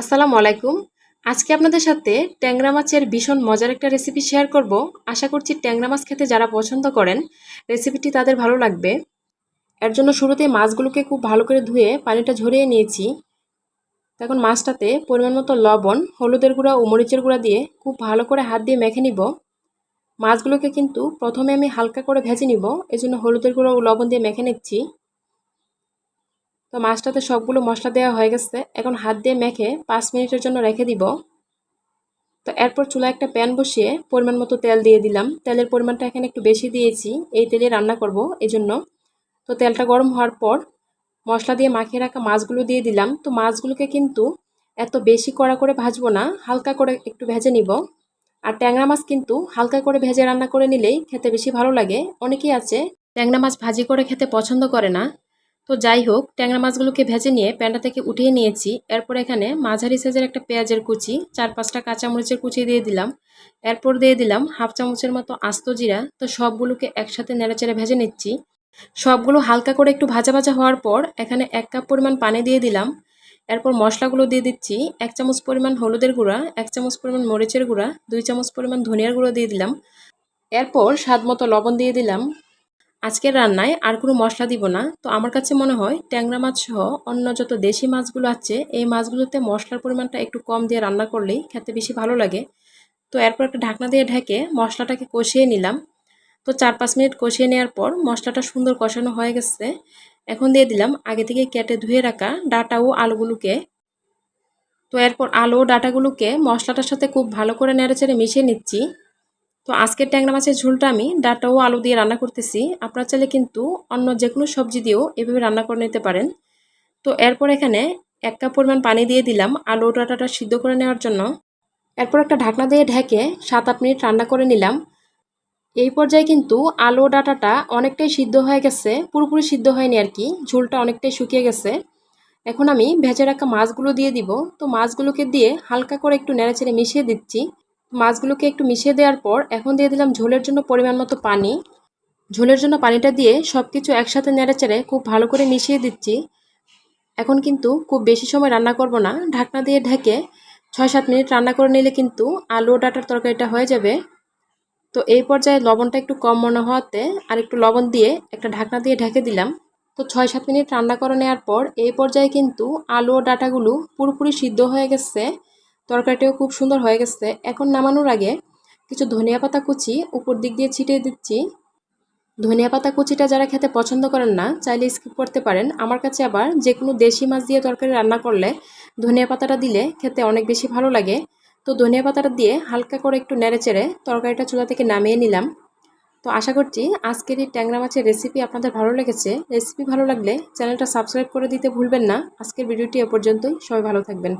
আসসালামু আলাইকুম। আজকে আপনাদের সাথে ট্যাংরা মাছের ভীষণ মজার একটা রেসিপি শেয়ার করব। আশা করছি ট্যাংরা মাছ খেতে যারা পছন্দ করেন রেসিপিটি তাদের ভালো লাগবে। এর জন্য শুরুতে মাছগুলোকে খুব ভালো করে ধুয়ে পানিটা ঝরিয়ে নিয়েছি। তখন মাছটাতে পরিমাণ মতো লবণ, হলুদের গুঁড়া ও মরিচের গুঁড়া দিয়ে খুব ভালো করে হাত দিয়ে মেখে নিব। মাছগুলোকে কিন্তু প্রথমে আমি হালকা করে ভেজে নিব। এজন্য হলুদের গুঁড়া ও লবণ দিয়ে মেখে নিচ্ছি। তো মাছটাতে সবগুলো মশলা দেওয়া হয়ে গেছে। এখন হাত দিয়ে মেখে পাঁচ মিনিটের জন্য রেখে দিব। তো এরপর চুলায় একটা প্যান বসিয়ে পরিমাণ মতো তেল দিয়ে দিলাম। তেলের পরিমাণটা এখানে একটু বেশি দিয়েছি। এই তেলে রান্না করব এই জন্য তো তেলটা গরম হওয়ার পর মশলা দিয়ে মাখিয়ে রাখা মাছগুলো দিয়ে দিলাম। তো মাছগুলোকে কিন্তু এত বেশি কড়া করে ভাজবো না, হালকা করে একটু ভেজে নিব। আর ট্যাংরা মাছ কিন্তু হালকা করে ভেজে রান্না করে নিলেই খেতে বেশি ভালো লাগে। অনেকেই আছে ট্যাংরা মাছ ভাজি করে খেতে পছন্দ করে না। তো যাই হোক, ট্যাংরা মাছগুলোকে ভেজে নিয়ে প্যানটা থেকে উঠিয়ে নিয়েছি। এরপর এখানে মাঝারি সাইজের একটা পেঁয়াজের কুচি, চার পাঁচটা কাঁচামরিচের কুচি দিয়ে দিলাম। এরপর দিয়ে দিলাম হাফ চামচের মতো আস্ত জিরা। তো সবগুলোকে একসাথে নেড়েচেড়ে ভেজে নিচ্ছি। সবগুলো হালকা করে একটু ভাজা ভাজা হওয়ার পর এখানে এক কাপ পরিমাণ পানি দিয়ে দিলাম। এরপর মশলাগুলো দিয়ে দিচ্ছি। এক চামচ পরিমাণ হলুদের গুঁড়া, এক চামচ পরিমাণ মরিচের গুঁড়া, দুই চামচ পরিমাণ ধনিয়ার গুঁড়ো দিয়ে দিলাম। এরপর স্বাদ মতো লবণ দিয়ে দিলাম। আজকের রান্নায় আর কোনো মশলা দিব না। তো আমার কাছে মনে হয় ট্যাংরা মাছ সহ অন্য যত দেশি মাছগুলো আছে, এই মাছগুলোতে মশলার পরিমাণটা একটু কম দিয়ে রান্না করলেই খেতে বেশি ভালো লাগে। তো এরপর একটা ঢাকনা দিয়ে ঢেকে মশলাটাকে কষিয়ে নিলাম। তো চার পাঁচ মিনিট কষিয়ে নেওয়ার পর মশলাটা সুন্দর কষানো হয়ে গেছে। এখন দিয়ে দিলাম আগে থেকে কেটে ধুয়ে রাখা ডাটা ও আলুগুলোকে। তো এরপর আলু ও ডাটাগুলোকে মশলাটার সাথে খুব ভালো করে নেড়েচেড়ে মিশিয়ে নিচ্ছি। তো আজকের ট্যাংরা মাছের ঝোলটা আমি ডাটা ও আলু দিয়ে রান্না করতেছি। আপনার চাইলে কিন্তু অন্য যে কোনো সবজি দিয়েও এভাবে রান্না করে নিতে পারেন। তো এরপর এখানে এক কাপ পরিমাণ পানি দিয়ে দিলাম আলু ডাটাটা সিদ্ধ করে নেওয়ার জন্য। এরপর একটা ঢাকনা দিয়ে ঢেকে সাত আট মিনিট রান্না করে নিলাম। এই পর্যায়ে কিন্তু আলু ডাটাটা অনেকটাই সিদ্ধ হয়ে গেছে, পুরোপুরি সিদ্ধ হয়নি আর কি, ঝোলটা অনেকটাই শুকিয়ে গেছে। এখন আমি ভেজে রাখা মাছগুলো দিয়ে দিব। তো মাছগুলোকে দিয়ে হালকা করে একটু নেড়েচেড়ে মিশিয়ে দিচ্ছি। মাছগুলোকে একটু মিশিয়ে দেওয়ার পর এখন দিয়ে দিলাম ঝোলের জন্য পরিমাণ মতো পানি। ঝোলের জন্য পানিটা দিয়ে সব কিছু একসাথে নেড়েচেড়ে খুব ভালো করে মিশিয়ে দিচ্ছি। এখন কিন্তু খুব বেশি সময় রান্না করব না। ঢাকনা দিয়ে ঢেকে ছয় সাত মিনিট রান্না করে নিলে কিন্তু আলু ডাটার তরকারিটা হয়ে যাবে। তো এই পর্যায়ে লবণটা একটু কম মনে হওয়াতে আর একটু লবণ দিয়ে একটা ঢাকনা দিয়ে ঢেকে দিলাম। তো ছয় সাত মিনিট রান্না করে নেওয়ার পর এই পর্যায়ে কিন্তু আলু ও ডাটাগুলো পুরোপুরি সিদ্ধ হয়ে গেছে। তরকারিটাও খুব সুন্দর হয়ে গেছে। এখন নামানোর আগে কিছু ধনিয়া পাতা কুচি উপর দিক দিয়ে ছিটিয়ে দিচ্ছি। ধনিয়া পাতা কুচিটা যারা খেতে পছন্দ করেন না, চাইলে স্কিপ করতে পারেন। আমার কাছে আবার যে কোনো দেশি মাছ দিয়ে তরকারি রান্না করলে ধনিয়া পাতাটা দিলে খেতে অনেক বেশি ভালো লাগে। তো ধনিয়া পাতাটা দিয়ে হালকা করে একটু নেড়ে চেড়ে তরকারিটা চুলা থেকে নামিয়ে নিলাম। তো আশা করছি আজকের এই ট্যাংরা মাছের রেসিপি আপনাদের ভালো লেগেছে। রেসিপি ভালো লাগলে চ্যানেলটা সাবস্ক্রাইব করে দিতে ভুলবেন না। আজকের ভিডিওটি এ পর্যন্তই। সবাই ভালো থাকবেন।